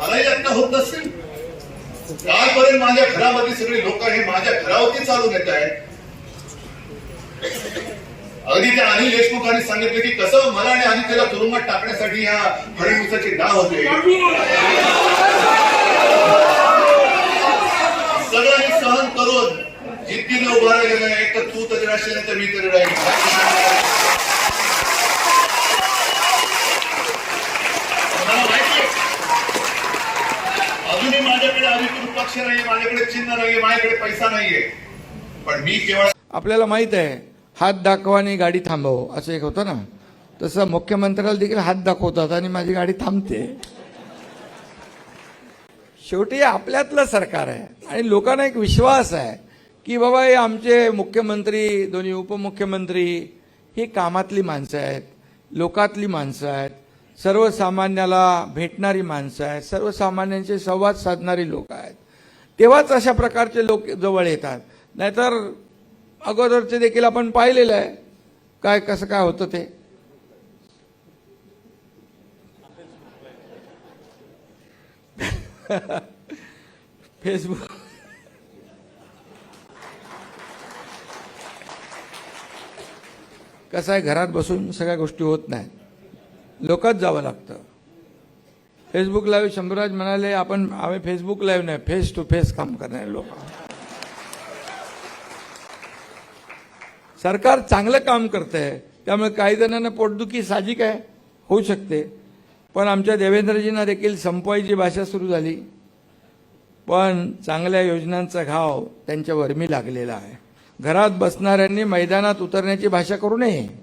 मलाही यातना होत नसेल कालपर्यंत माझ्या घरामध्ये सगळे लोक हे माझ्या घरावरती चालून येत आहेत. अगदी त्या अनिल देशमुखांनी सांगितलं की कसं मला आणि आदित्यला तुरुंगात टाकण्यासाठी या फडणवीसाचे डाव होते. सगळ्यांनी सहन करून जिद्दीने उभा राहिलेलं आहे एक तर तू तरी राहशील तर मी तरी राहील मला माहिती आहे. अजूनही माझ्याकडे अधिकृत पक्ष नाही माझ्याकडे चिन्ह नाहीये माझ्याकडे पैसा नाहीये. पण मी केवळ आपल्याला माहीत आहे हात दाखवा आणि गाडी थांबव असं एक होतं ना? तसं मुख्यमंत्र्याला देखील हात दाखवतात आणि माझी गाडी थांबते. शेवटी आपल्यातलं सरकार आहे आणि लोकांना एक विश्वास आहे की बाबा हे आमचे मुख्यमंत्री दोन्ही उपमुख्यमंत्री ही कामातली माणसं आहेत लोकातली माणसं आहेत. सर्वसामान्याला भेटणारी माणसं आहेत सर्वसामान्यांचे संवाद साधणारी लोक आहेत. तेव्हाच अशा प्रकारचे लोक जवळ येतात. नाहीतर अगोदरचे देखील आपण पाहिलेलं आहे. काय कसं काय होतं ते? फेसबुक कसं आहे? घरात बसून सगळ्या गोष्टी होत नाहीत. लोकात जावं लागतं. फेसबुक लाईव्ह शंभूराज म्हणाले आपण आम्ही फेसबुक लाईव्ह नाही फेस टू फेस काम करणारे लोक सरकार चांगलं काम करत आहे त्यामुळे काही जणांना पोटदुखी साहजिक आहे होऊ शकते. पण आमच्या देवेंद्रजींना देखील संपवायची भाषा सुरू झाली. पण चांगल्या योजनांचा घाव त्यांच्या वर्मी लागलेला आहे. घरात बसणाऱ्यांनी मैदानात उतरण्याची भाषा करू नये.